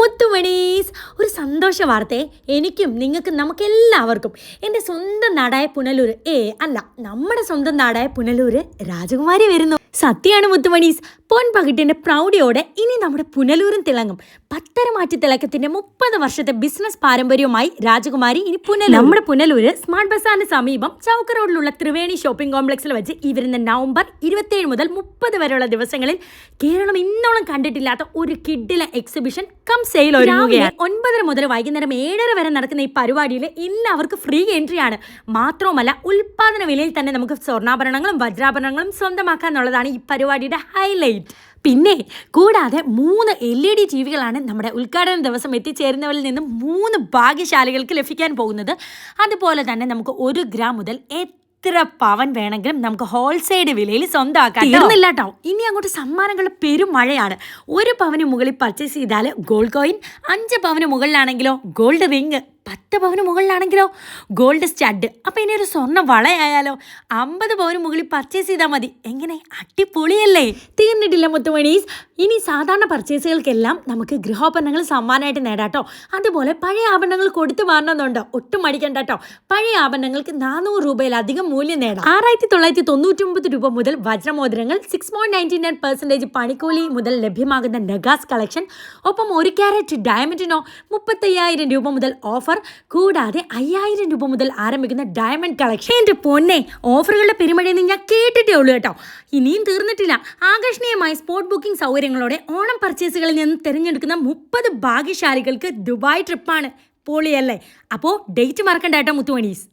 മുത്തുമണീസ്. ഒരു സന്തോഷ വാർത്തയെ എനിക്കും നിങ്ങൾക്കും നമുക്കെല്ലാവർക്കും. എന്റെ സ്വന്തം നാടായ പുനലൂർ ഏ അല്ല നമ്മുടെ സ്വന്തം നാടായ പുനലൂർ രാജകുമാരി വരുന്നു. സത്യമാണ് മുത്തുമണീസ്. പൊൻപകിട്ടിന്റെ പ്രൗഢിയോടെ ഇനി നമ്മുടെ പുനലൂരും തിളങ്ങും. പത്തരമാറ്റി തിളക്കത്തിന്റെ മുപ്പത് വർഷത്തെ ബിസിനസ് പാരമ്പര്യവുമായി രാജകുമാരി ഇനി പുനലൂർ നമ്മുടെ പുനലൂര് സ്മാർട്ട് ബസാറിന് സമീപം ചൗക്ക റോഡിലുള്ള ത്രിവേണി ഷോപ്പിംഗ് കോംപ്ലക്സിൽ വെച്ച് ഈ വരുന്ന നവംബർ ഇരുപത്തിയേഴ് മുതൽ മുപ്പത് വരെയുള്ള ദിവസങ്ങളിൽ കേരളം ഇന്നോളം കണ്ടിട്ടില്ലാത്ത ഒരു കിഡിലെ എക്സിബിഷൻ കം സെയിൽ ഒരുങ്ങുകയാണ്. ഒൻപതര മുതൽ വൈകുന്നേരം ഏഴര വരെ നടക്കുന്ന ഈ പരിപാടിയിൽ എല്ലാവർക്കും ഫ്രീ എൻട്രി ആണ്. മാത്രവുമല്ല ഉൽപാദന വിലയിൽ തന്നെ നമുക്ക് സ്വർണാഭരണങ്ങളും വജ്രാഭരണങ്ങളും സ്വന്തമാക്കാം എന്നുള്ളതാണ് ഈ പരിപാടിയുടെ ഹൈലൈറ്റ് പിന്നെ കൂടാതെ മൂന്ന് എൽ ഇ ഡി ടി വികളാണ് നമ്മുടെ ഉദ്ഘാടന ദിവസം എത്തിച്ചേരുന്നവരിൽ നിന്നും മൂന്ന് ഭാഗ്യശാലികൾക്ക് ലഭിക്കാൻ പോകുന്നത്. അതുപോലെ തന്നെ നമുക്ക് ഒരു ഗ്രാം മുതൽ എത്ര പവൻ വേണമെങ്കിലും നമുക്ക് ഹോൾസെയിൽ വിലയിൽ സ്വന്തമാക്കാം കേട്ടോ. ഇനി അങ്ങോട്ട് സമ്മാനങ്ങൾ പെരുമഴയാണ് ഒരു പവന് മുകളിൽ പർച്ചേസ് ചെയ്താൽ ഗോൾഡ് കോയിൻ അഞ്ച് പവന് മുകളിലാണെങ്കിലോ ഗോൾഡ് റിങ് പത്ത് പവന് മുകളിലാണെങ്കിലോ? ഗോൾഡ് സ്റ്റഡ് അപ്പം ഇനി ഒരു സ്വർണ വളയായാലോ? അമ്പത് പവന് മുകളിൽ പർച്ചേസ് ചെയ്താൽ മതി. എങ്ങനെ? അടിപൊളിയല്ലേ? തീർന്നിട്ടില്ല മുത്തുമണീസ്. ഇനി സാധാരണ പർച്ചേസുകൾക്കെല്ലാം നമുക്ക് ഗൃഹോപകരണങ്ങൾ സമ്മാനമായിട്ട് നേടാട്ടോ. അതുപോലെ പഴയ ആഭരണങ്ങൾ കൊടുത്തു മാറണമെന്നുണ്ടോ ഒട്ടും മടിക്കണ്ട കേട്ടോ പഴയ ആഭരണങ്ങൾക്ക് നാനൂറ് രൂപയിലധികം മൂല്യം നേടാം. ആറായിരത്തി തൊള്ളായിരത്തി തൊണ്ണൂറ്റൊമ്പത് രൂപ മുതൽ വജ്രമോതിരങ്ങൾ six point ninety nine percentage പണിക്കൂലി മുതൽ ലഭ്യമാകുന്ന നഗാസ് കളക്ഷൻ ഒപ്പം ഒരു ക്യാരറ്റ് ഡയമണ്ടിനോ മുപ്പത്തയ്യായിരം രൂപ മുതൽ കൂടാതെ അയ്യായിരം രൂപ മുതൽ ആരംഭിക്കുന്ന ഡയമണ്ട് കളക്ഷൻ എന്റെ പൊന്നെ ഓഫറുകളുടെ പെരുമഴയെന്ന് ഞാൻ കേട്ടിട്ടേ ഉള്ളൂ കേട്ടോ. ഇനിയും തീർന്നിട്ടില്ല. ആകർഷണീയമായ സ്പോട്ട് ബുക്കിംഗ് സൗകര്യങ്ങളോടെ ഓണം പർച്ചേസുകളിൽ നിന്ന് തിരഞ്ഞെടുക്കുന്ന മുപ്പത് ഭാഗ്യശാലികൾക്ക് ദുബായ് ട്രിപ്പാണ് പൊളിയല്ലേ? അപ്പോൾ ഡേറ്റ് മറക്കണ്ട കേട്ടോ മുത്തുമണീസ്.